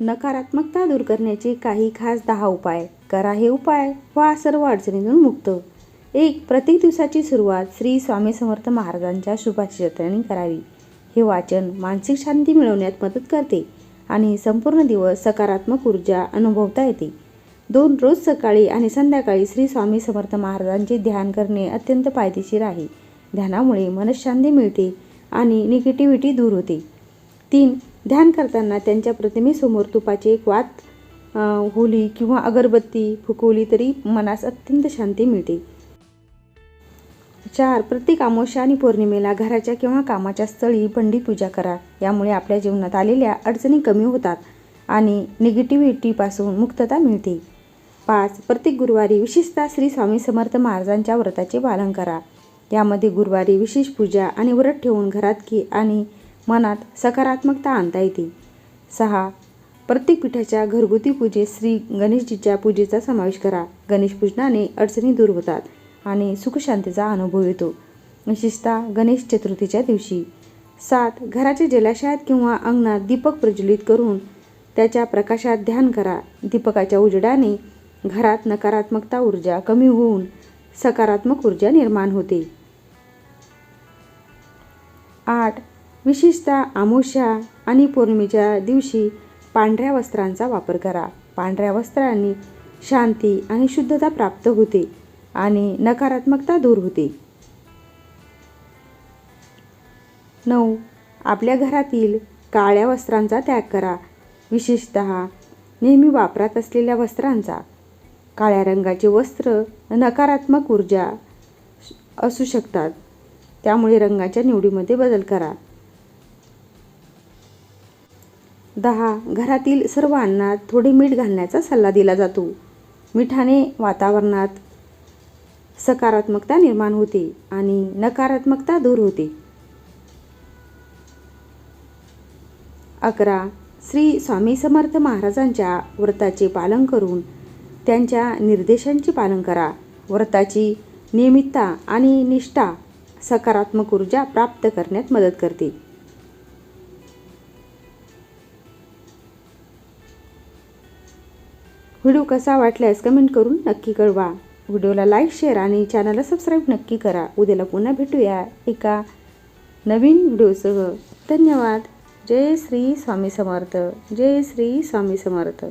नकारात्मकता दूर करण्याचे काही खास दहा उपाय. करा हे उपाय व्हा सर्व अडचणीतून मुक्त. एक प्रत्येक दिवसाची सुरुवात श्री स्वामी समर्थ महाराजांच्या शुभाचित्राने करावी. हे वाचन मानसिक शांती मिळवण्यात मदत करते आणि संपूर्ण दिवस सकारात्मक ऊर्जा अनुभवता येते. दोन रोज सकाळी आणि संध्याकाळी श्री स्वामी समर्थ महाराजांचे ध्यान करणे अत्यंत फायदेशीर आहे. ध्यानामुळे मनशांती मिळते आणि निगेटिव्हिटी दूर होते. तीन ध्यान करताना त्यांच्या प्रतिमेसमोर तुपाची एक वात होली किंवा अगरबत्ती फुकवली तरी मनास अत्यंत शांती मिळते. चार प्रत्येक अमावस्या आणि पौर्णिमेला घराच्या किंवा कामाच्या स्थळी पंडी पूजा करा. यामुळे आपल्या जीवनात आलेल्या अडचणी कमी होतात आणि निगेटिव्हिटीपासून मुक्तता मिळते. पाच प्रत्येक गुरुवारी विशेषतः श्री स्वामी समर्थ महाराजांच्या व्रताचे पालन करा. यामध्ये गुरुवारी विशेष पूजा आणि व्रत ठेवून घरात की आणि मनात सकारात्मकता आणता येते. सहा प्रत्येक पीठाच्या घरगुती पूजेत श्री गणेशजीच्या पूजेचा समावेश करा. गणेश पूजनाने अडचणी दूर होतात आणि सुखशांतीचा अनुभव येतो. विशेषतः गणेश चतुर्थीच्या दिवशी. सात घराच्या जलाशयात किंवा अंगणात दीपक प्रज्वलित करून त्याच्या प्रकाशात ध्यान करा. दीपकाच्या उजेडाने घरात नकारात्मकता ऊर्जा कमी होऊन सकारात्मक ऊर्जा निर्माण होते. आठ विशेषतः आमोशा आणि पौर्णिमेच्या दिवशी पांढऱ्या वस्त्रांचा वापर करा. पांढऱ्या वस्त्रांनी शांती आणि शुद्धता प्राप्त होते आणि नकारात्मकता दूर होते. नऊ. आपल्या घरातील काळ्या वस्त्रांचा त्याग करा. विशेषत नेहमी वापरात असलेल्या वस्त्रांचा. काळ्या रंगाचे वस्त्र नकारात्मक ऊर्जा असू शकतात. त्यामुळे रंगाच्या निवडीमध्ये बदल करा. दहा घरातील सर्व अन्नात थोडे मीठ घालण्याचा सल्ला दिला जातो. मिठाने वातावरणात सकारात्मकता निर्माण होते आणि नकारात्मकता दूर होते. अकरा श्री स्वामी समर्थ महाराजांच्या व्रताचे पालन करून त्यांच्या निर्देशांचे पालन करा. व्रताची नियमितता आणि निष्ठा सकारात्मक ऊर्जा प्राप्त करण्यात मदत करते. व्हिडिओ कसा वाटल्यास कमेंट करून नक्की कळवा. व्हिडिओला लाईक शेअर आणि चॅनलला सबस्क्राईब नक्की करा. उद्याला पुन्हा भेटूया एका नवीन व्हिडिओसह. धन्यवाद. जय श्री स्वामी समर्थ. जय श्री स्वामी समर्थ.